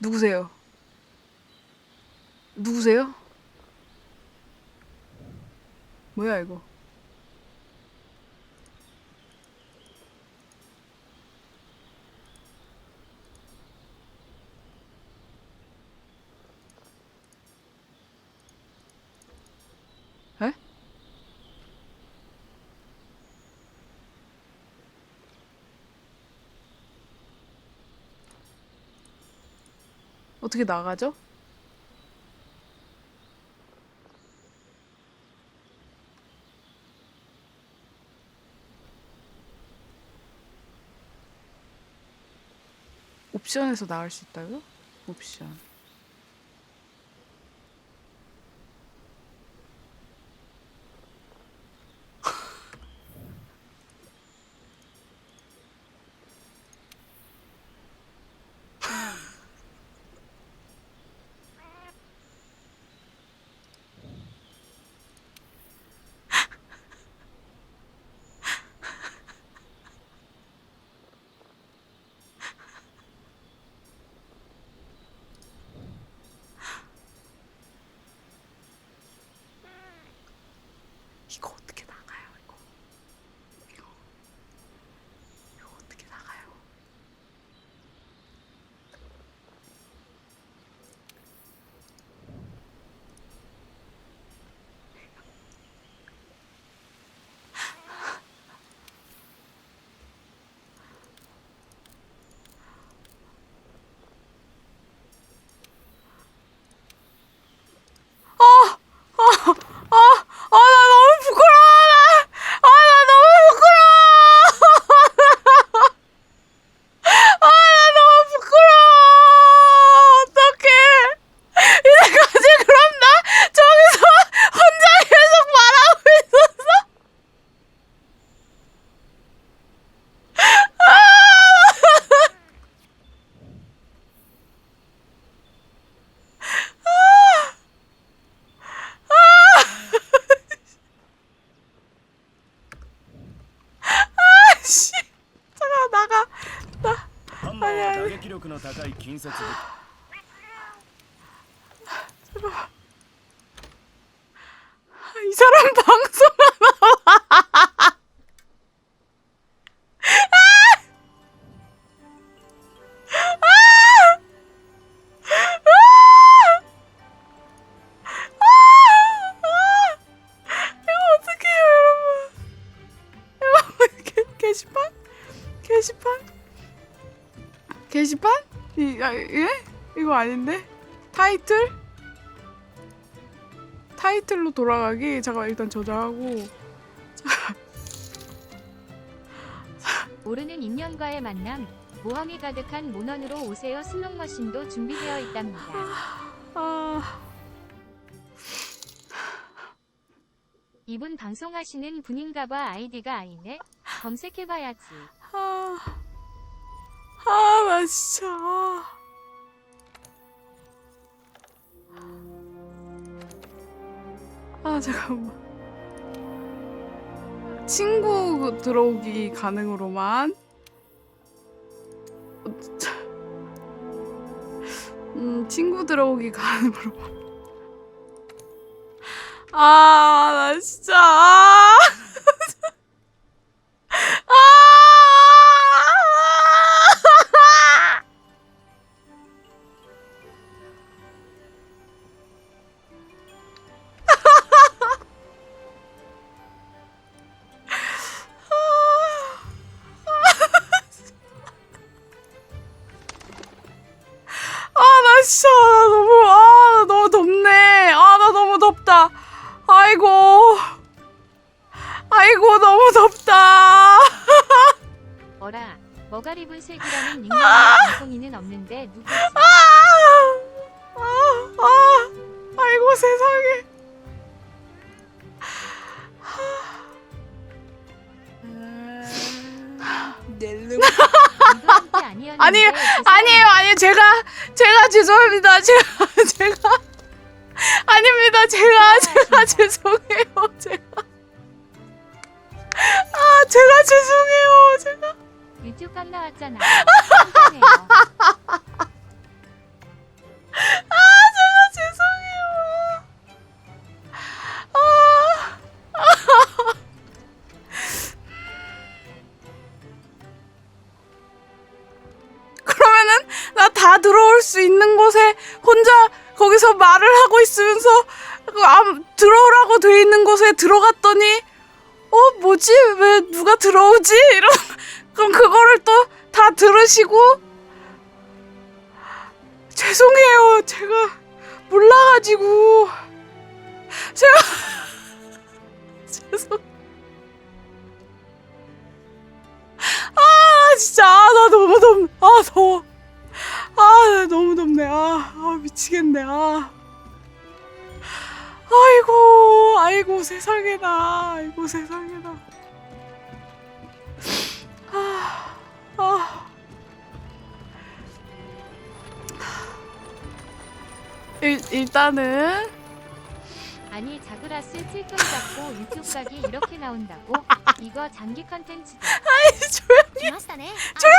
누구세요? 누구세요? 뭐야 이거? 에? 어떻게 나가죠? 옵션에서 나갈 수 있다고요? 옵션. 이거 어 の高い近接武器 아, 이 사람 방송 하나. 이거 어떡해요, 여러분. 이거 게, 게시판? 게시판? 게시판? 이, 아, 예? 이거 아닌데? 타이틀? 타이틀로 돌아가기 잠깐 일단 저장하고 모르는 인연과의 만남, 모험이 가득한 모넌으로 오세요 슬롯머신도 준비되어 있답니다. 아 이분 방송하시는 분인가봐 아이디가 아니네. 검색해봐야지. 아, 아, 나 진짜. 아, 잠깐만. 친구 들어오기 가능으로만. 음, 친구 들어오기 가능으로만. 아, 나 진짜. 아. 아! 아이고. 아이고, 너무 덥다. 어라, 머가리분 색이라는 닉네임 방송인은 없는데 누구지? 아, 아, 아, 아이고 세상에. 넬름 아니에요, 죄송합니다. 아니에요, 아니에요. 제가, 제가 죄송합니다. 제가, 제가. 아닙니다. 제가, 제가 죄송해요. 제가. 아, 제가 죄송해요. 제가. 유튜브 강 나왔잖아. 있으면서 그 암, 들어오라고 돼 있는 곳에 들어갔더니 어 뭐지? 왜 누가 들어오지? 이런 그럼 그거를 또 다 들으시고. 죄송해요. 제가 몰라가지고. 제가 죄송 아 진짜. 아, 나 너무 덥네 아 더워. 아 너무 덥네. 아, 아 미치겠네. 아 아이고 아이고 세상에나 아이고 세상에나 아, 아. 일, 일단은 아니 자그라스 찔끔 잡고 유튜브 각이 이렇게 나온다고? 이거 장기 컨텐츠다. 조용히 来ましたね 조용히